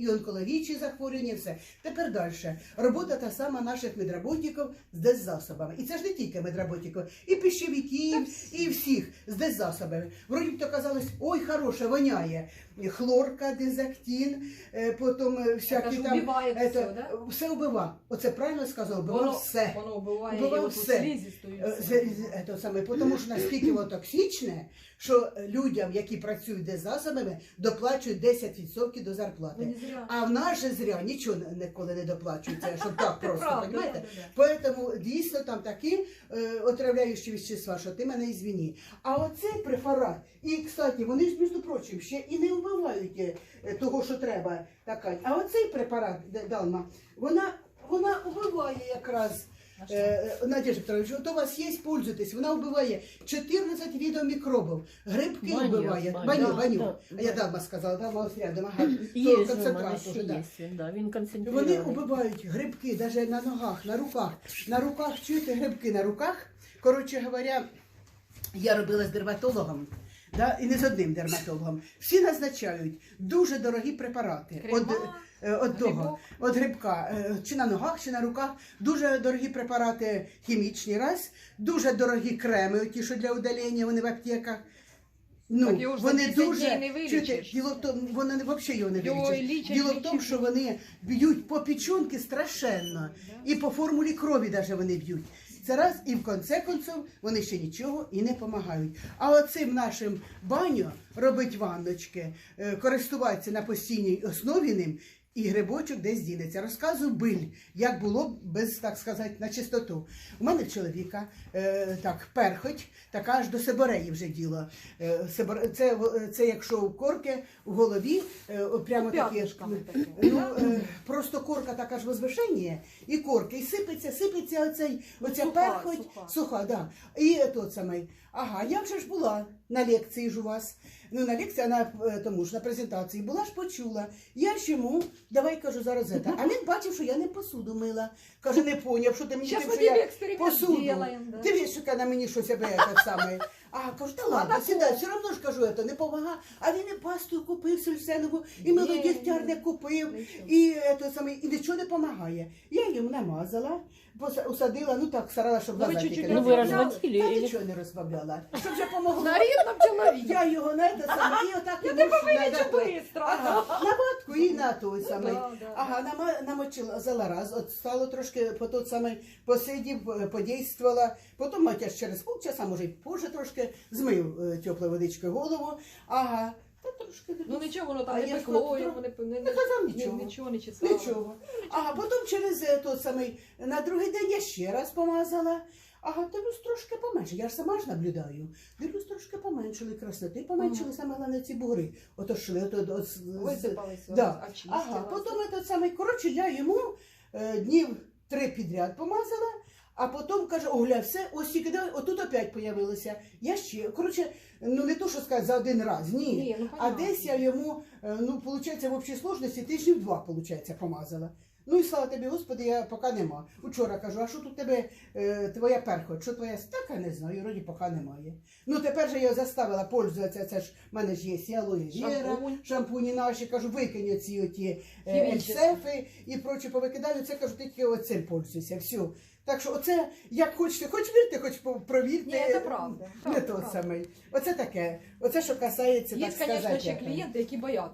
і онкологічні захворювання, все. Тепер далі. Робота та сама наших медработників з деззасобами. І це ж не тільки медработників, і пищевиків, і всіх з деззасобами. Вроді б то казалось, ой, хороше, воняє. Хлорка, дезактин, е, потім е, всякі там. убиває ето, все, да? все вбива. Оце правильно сказав, вбива все. Воно все. слизисту, і Е, все. з- з- саме, тому що настільки воно токсичне, що людям, які працюють деззасобами, доплачують 10% до зарплати. А в нас же зря нічого ніколи не доплачується, щоб так просто, розумієте? Поэтому дійсно там такі е, отравляючі вещества, що ти мене ізвіні. А оцей препарат, і, кстати, вони ж, між прочим, ще і не вбивають е, того, що треба. Така. А оцей препарат, Далма, вона, вона вбиває якраз. Е, Надежда Петрович, от у вас є, пользуйтесь, вона вбиває 14 видів мікробів, грибки Баню, вбиває, баню. баню, баню. да, А я да. Далма сказала, Далма ось рядом, ага, Є то ж у мене концентрат ще уже, да. є він, да, він Вони концентрований. убивають грибки навіть на ногах, на руках. На руках, чуєте, грибки на руках. Коротше говоря, я робила з дерматологом. Да, і не з одним дерматологом. Всі назначають дуже дорогі препарати. От, е, от того, от грибка, е, чи на ногах, чи на руках. Дуже дорогі препарати хімічні, раз, дуже дорогі креми, ті, що для удалення, вони в аптеках. Ну, Так його ж вони 10 дуже не чуєте, діло в тому, вони взагалі його не Його вилічиш. і лічать, Діло в тому, що вони б'ють по печінки страшенно. І по формулі крові даже вони б'ють. Це раз, і в конце концов вони ще нічого і не допомагають. А оцим нашим баню робить ванночки, е, користуватися на постійній основі ним. І грибочок десь дінеться. Розказую биль, як було без, так сказати, на чистоту. У мене чоловіка е, так, перхоть, така аж до себореї вже діло. Е, себор- це, це якщо у корки в голові, е, прямо такі, ну, е, просто корка така ж возвишення, і корки, і сипеться, сипеться оцей, оця суха, перхоть, суха. суха, да. І тот самий. Ага, я вже ж була на лекції ж у вас. Ну, на лекції, на е, тому ж на презентації була ж почула. Я ж йому, давай кажу зараз це. А він бачив, що я не посуду мила. Каже, не поняв, що ти мені Щас тим, що я посуду. да. Ти віж, яка на мені щось аби этот самий. А, кажу, та ладно, сідай, все одно ж кажу, це не помага. А він і пасту купив сульсенову, і мелодігтярне купив, і, е, то саме, і нічого не допомагає. Я йому намазала, усадила, ну так, старалася, щоб Ну, глаза тільки не ви розбавляли? Та нічого не розбавляла. Щоб вже помогло. На рідному чоловіку. Я його на це саме, і отак Я тебе вилічу на і на той самий. Ага, нама- намочила, взяла раз, от стало трошки по той самий посидів, е, подействувала. Потім матяж через полчаса, може й позже трошки, змив е, теплою водичкою голову. Ага, та трошки. Ну нічого, воно А там не я ж пекло, його не не- Не казав ні- нічого. Нічого не чесало. Нічого. Ага, потім через е, той самий, на другий день я ще раз помазала. Ага, дивлюсь трошки поменше. Я ж сама ж наблюдаю. Дивлюсь трошки поменшили красоти, поменшили саме головне ці бугри. Ото шли, ото, от, з- з- Висипалися, Да. очистилася. Ага, потім этот самий, коротше, я йому е, днів три підряд помазала, а потім каже, о, гля, все, ось тільки давай, отут опять появилося. Я ще, коротше, ну не то, що сказати за один раз, ні. Ні, ну, а понятно. десь я йому, е, ну, виходить, в общій сложності тижнів два, виходить, помазала. Ну і слава тобі, Господи, я поки нема. Учора кажу, а що тут тебе е, твоя перхоть, що твоя стака, не знаю, вроді поки немає. Ну тепер же я заставила пользуватися, це ж в мене ж є алоє Шампунь. шампуні наші, кажу, викинь оці оті е, ельсефи і прочі повикидаю, це кажу, тільки оцим пользуйся, все. Так що оце, як хочете, хоч вірте, хоч провірте. Ні, це правда. Не то саме. Оце таке. Оце, що касається, Є, так звісно, ще клієнти, які бояться.